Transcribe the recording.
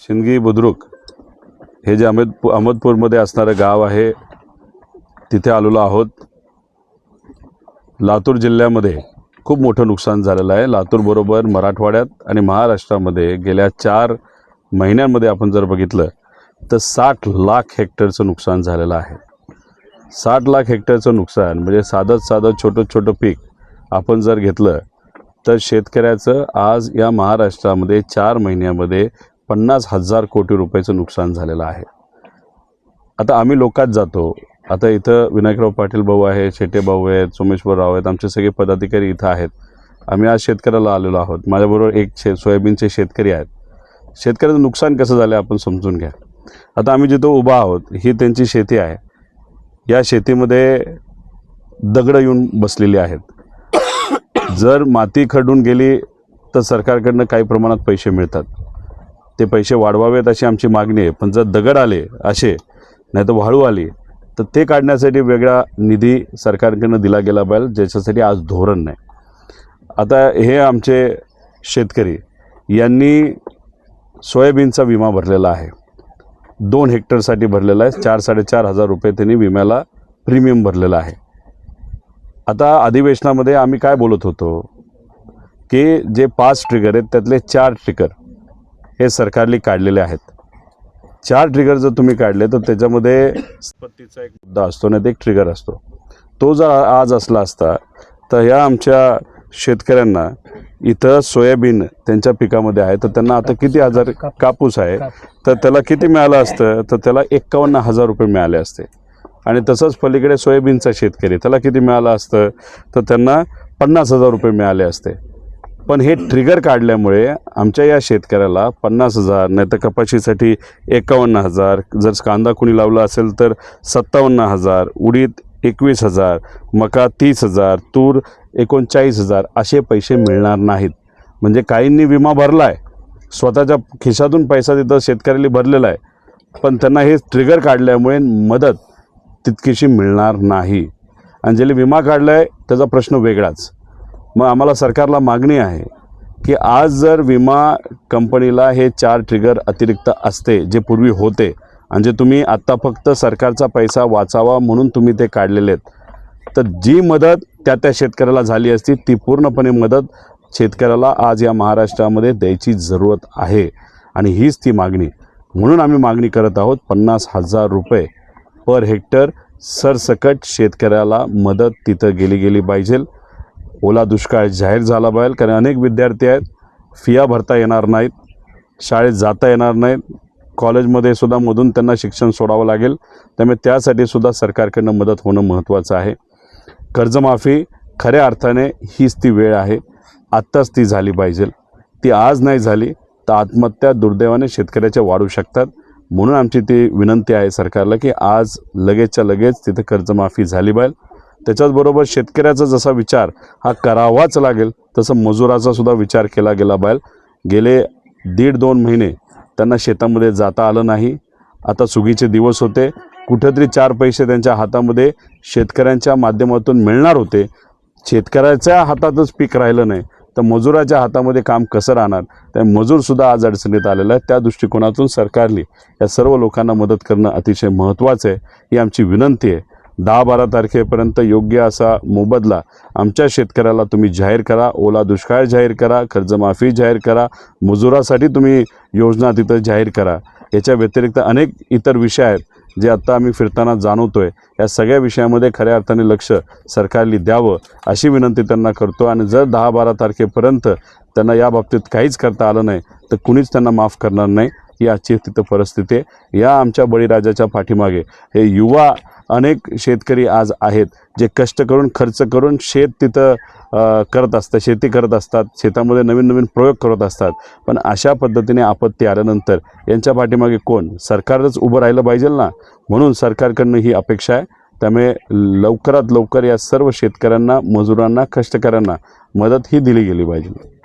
शिंदगी बुद्रुक हे जे अहमद अहमदपूरमध्ये असणारं गाव आहे तिथे आलेलो आहोत. लातूर जिल्ह्यामध्ये खूप मोठं नुकसान झालेलं आहे. लातूरबरोबर मराठवाड्यात आणि महाराष्ट्रामध्ये गेल्या चार महिन्यांमध्ये आपण जर बघितलं तर साठ लाख हेक्टरचं नुकसान झालेलं आहे. साठ लाख हेक्टरचं नुकसान म्हणजे साधं साधं छोटं छोटं पीक आपण जर घेतलं तर शेतकऱ्याचं आज या महाराष्ट्रामध्ये चार महिन्यामध्ये पन्नास हजार कोटी रुपयाचं नुकसान झालेलं आहे. आता आम्ही लोकात जातो. आता इथं विनायकराव पाटील भाऊ आहे शेटे भाऊ आहेत सोमेश्वर राव आहेत आमचे सगळे पदाधिकारी इथं आहेत. आम्ही आज शेतकऱ्याला आलेलो आहोत. माझ्याबरोबर एक शे सोयाबीनचे शेतकरी आहेत. शेतकऱ्याचं नुकसान कसं झालं आपण समजून घ्या. आता आम्ही जिथं उभा आहोत ही त्यांची शेती आहे. या शेतीमध्ये दगडं येऊन बसलेली आहेत. जर माती खडून गेली तर सरकारकडनं काही प्रमाणात पैसे मिळतात. ते पैसे वाढवावेत अशी आमची मागणी आहे. पण जर दगड आले असे नाही तर वाळू आली तर ते काढण्यासाठी वेगळा निधी सरकारकडनं दिला गेला पाहिजे ज्याच्यासाठी आज धोरण नाही. आता हे आमचे शेतकरी यांनी सोयाबीनचा विमा भरलेला आहे. दोन हेक्टरसाठी भरलेला आहे. चार साडेचार हजार रुपये त्यांनी विम्याला प्रीमियम भरलेला आहे. आता अधिवेशनामध्ये आम्ही काय बोलत होतो? की जे पाच ट्रिगर आहेत त्यातले चार ट्रिगर हे सरकारने काढलेले आहेत. चार ट्रिगर जर तुम्ही काढले तर त्याच्यामध्ये संपत्तीचा एक मुद्दा असतो ना ते एक ट्रिगर असतो. तो जर आज असला असता तर ह्या आमच्या शेतकऱ्यांना इथं सोयाबीन त्यांच्या पिकामध्ये आहे तर त्यांना आता किती हजार कापूस आहे तर त्याला किती मिळालं असतं तर त्याला एक्कावन्न हजार रुपये मिळाले असते. आणि तसंच पलीकडे सोयाबीनचा शेतकरी त्याला किती मिळालं असतं तर त्यांना पन्नास हजार रुपये मिळाले असते. पण हे ट्रिगर काढल्यामुळे आमच्या या शेतकऱ्याला पन्नास हजार नाही तर कपाशीसाठी एकावन्न हजार जर कांदा कुणी लावला असेल तर सत्तावन्न हजार उडीद एकवीस हजार मका तीस हजार तूर एकोणचाळीस हजार असे पैसे मिळणार नाहीत. म्हणजे काहींनी विमा भरला आहे स्वतःच्या खिशातून पैसा तिथं शेतकऱ्याला भरलेला आहे. पण त्यांना हे ट्रिगर काढल्यामुळे मदत तितकीशी मिळणार नाही. आणि ज्याला विमा काढला आहे त्याचा प्रश्न वेगळाच. मग आम्हाला सरकारला मागणी आहे की आज जर विमा कंपनीला हे चार ट्रिगर अतिरिक्त असते जे पूर्वी होते आणि जे तुम्ही आत्ता फक्त सरकारचा पैसा वाचावा म्हणून तुम्ही ते काढलेले आहेत तर जी मदत त्या त्या शेतकऱ्याला झाली असती ती पूर्णपणे मदत शेतकऱ्याला आज या महाराष्ट्रामध्ये द्यायची जरूरत आहे. आणि हीच ती मागणी. म्हणून आम्ही मागणी करत आहोत पन्नास हजार रुपये पर हेक्टर सरसकट शेतकऱ्याला मदत तिथं गेली गेली पाहिजे. ओला दुष्काळ जाहीर झाला पाहिजे कारण अनेक विद्यार्थी आहेत फिया भरता येणार नाहीत शाळेत जाता येणार नाहीत कॉलेजमध्ये सुद्धा मधून त्यांना शिक्षण सोडावं लागेल त्यामुळे त्यासाठी सुद्धा सरकारकडनं मदत होणं महत्त्वाचं आहे. कर्जमाफी खऱ्या अर्थाने हीच ती वेळ आहे आत्ताच ती झाली पाहिजे. ती आज नाही झाली तर आत्महत्या दुर्दैवाने शेतकऱ्याच्या वाढू शकतात. म्हणून आमची ती विनंती आहे सरकारला की आज लगेचच्या लगेच तिथं कर्जमाफी झाली पाहिजे. त्याच्याचबरोबर शेतकऱ्याचा जसा विचार हा करावाच लागेल तसं मजुराचा सुद्धा विचार केला गेला पाहिजे. गेले दीड दोन महिने त्यांना शेतामध्ये जाता आलं नाही. आता सुगीचे दिवस होते. कुठेतरी चार पैसे त्यांच्या हातामध्ये शेतकऱ्यांच्या माध्यमातून मिळणार होते. शेतकऱ्याच्या हातातच पीक राहिलं नाही. तर मजुराच्या हातामध्ये काम कसं राहणार? त्या मजूरसुद्धा आज अडचणीत आलेला आहे. त्या दृष्टिकोनातून सरकारने या सर्व लोकांना मदत करणं अतिशय महत्त्वाचं आहे. ही आमची विनंती आहे. दहा बारा तारखेपर्यंत योग्य असा मोबदला आमच्या शेतकऱ्याला तुम्ही जाहीर करा ओला दुष्काळ जाहीर करा कर्जमाफी जाहीर करा मजुरासाठी तुम्ही योजना तिथं जाहीर करा. याच्या व्यतिरिक्त अनेक इतर विषय आहेत जे आत्ता आम्ही फिरताना जाणवतो आहे या सगळ्या विषयामध्ये खऱ्या अर्थाने लक्ष सरकारने द्यावं अशी विनंती त्यांना करतो आणि जर दहा बारा तारखेपर्यंत त्यांना या बाबतीत काहीच करता आलं नाही तर कुणीच त्यांना माफ करणार नाही. ही आजची तिथं परिस्थिती आहे. या आमच्या बळीराजाच्या पाठीमागे हे युवा अनेक शेतकरी आज आहेत जे कष्ट करून खर्च करून शेत तिथं करत असतात शेती करत असतात शेतामध्ये नवीन नवीन प्रयोग करत असतात. पण अशा पद्धतीने आपत्ती आल्यानंतर यांच्या पाठीमागे कोण? सरकारच उभं राहिलं पाहिजे ना? म्हणून सरकारकडनं ही अपेक्षा आहे. त्यामुळे लवकरात लवकर या सर्व शेतकऱ्यांना मजुरांना कष्टकऱ्यांना मदत ही दिली गेली पाहिजे.